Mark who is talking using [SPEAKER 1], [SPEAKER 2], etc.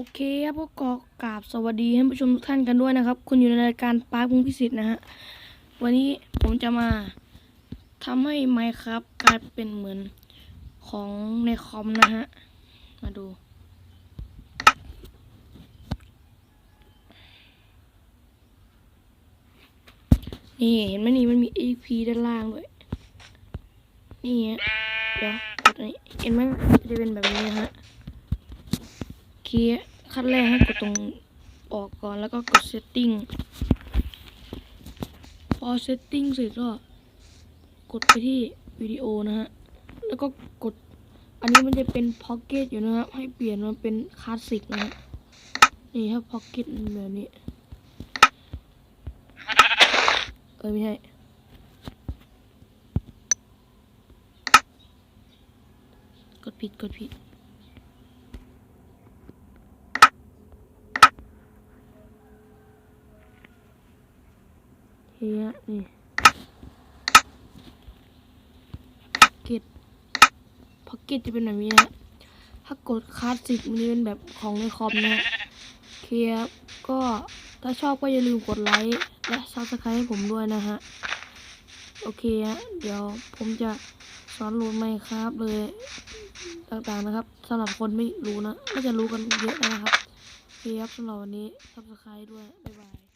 [SPEAKER 1] โอเคครับก็กอกราบสวัสดีท่านผู้ชมทุกท่านกันด้วยนะครับ คุณอยู่ในรายการปาร์คพุงพิสิทธิ์นะฮะวันนี้ผมจะมาทำให้ไมครับกลายเป็นเหมือนของในคอมนะฮะมาดู นี่เห็นไหมนี่มันมี EP ด้านล่างด้วยนี่ฮะเดี๋ยวกดนี้เห็นไหมจะเป็นแบบนี้นะฮะคีย์ ขั้นแรกให้กดตรงออกก่อนแล้วก็กด setting พอ setting เสร็จก็กดไปที่วิดีโอนะฮะ แล้วก็กด อันนี้มันจะเป็น pocket อยู่นะครับ ให้เปลี่ยนมาเป็นคลาสสิกนะฮะ นี่ครับ pocket แบบนี้ เออไม่ใช่กดผิดกดผิด เฮียนี่พ็อกเก็ตพ็อกเก็ตจะเป็นแบบนี้นะถ้ากดคลาสสิกมันจะเป็นแบบของในคอมนะเคลียร์ก็ถ้าชอบก็อย่าลืมกดไลค์และซับสไครต์ให้ผมด้วยนะฮะ โอเคฮะเดี๋ยวผมจะสอนโหลดไหมครับเลยต่างๆนะครับสำหรับคนไม่รู้นะก็จะรู้กันเยอะนะครับโอเคครับสำหรับวันนี้ซับสไครต์ด้วย บ๊ายบาย